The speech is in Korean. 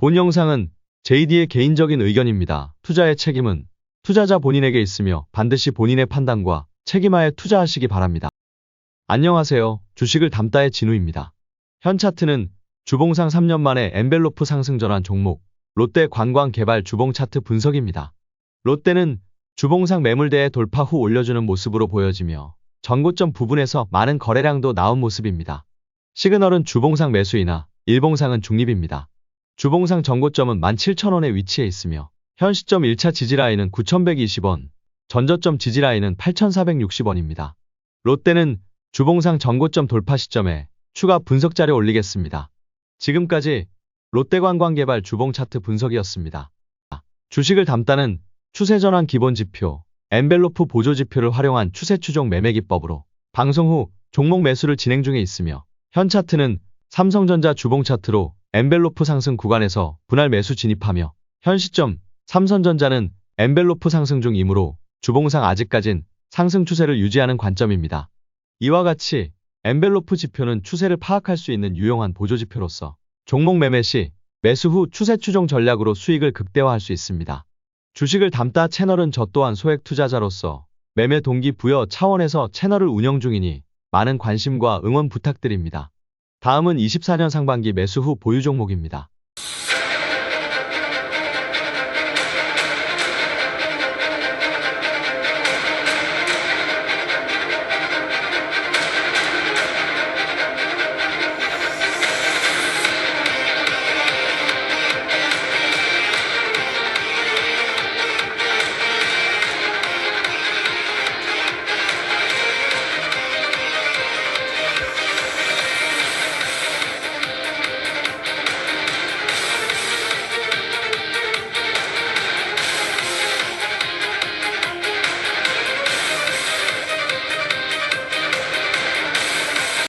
본 영상은 JD의 개인적인 의견입니다. 투자의 책임은 투자자 본인에게 있으며 반드시 본인의 판단과 책임하에 투자하시기 바랍니다. 안녕하세요. 주식을 담다의 진우입니다. 현 차트는 주봉상 3년 만에 엔벨로프 상승 전환 종목 롯데 관광 개발 주봉 차트 분석입니다. 롯데는 주봉상 매물대에 돌파 후 올려주는 모습으로 보여지며 전고점 부분에서 많은 거래량도 나온 모습입니다. 시그널은 주봉상 매수이나 일봉상은 중립입니다. 주봉상 전고점은 17,000원에 위치해 있으며 현 시점 1차 지지라인은 9,120원, 전저점 지지라인은 8,460원입니다. 롯데는 주봉상 전고점 돌파 시점에 추가 분석 자료 올리겠습니다. 지금까지 롯데관광개발 주봉 차트 분석이었습니다. 주식을 담다는 추세전환 기본지표, 엔벨로프 보조지표를 활용한 추세추종 매매기법으로 방송 후 종목 매수를 진행 중에 있으며 현 차트는 삼성전자 주봉 차트로 엔벨로프 상승 구간에서 분할 매수 진입하며 현 시점 삼성전자는 엔벨로프 상승 중이므로 주봉상 아직까진 상승 추세를 유지하는 관점입니다. 이와 같이 엔벨로프 지표는 추세를 파악할 수 있는 유용한 보조지표로서 종목 매매 시 매수 후 추세 추종 전략으로 수익을 극대화할 수 있습니다. 주식을 담다 채널은 저 또한 소액 투자자로서 매매 동기 부여 차원에서 채널을 운영 중이니 많은 관심과 응원 부탁드립니다. 다음은 24년 상반기 매수 후 보유 종목입니다.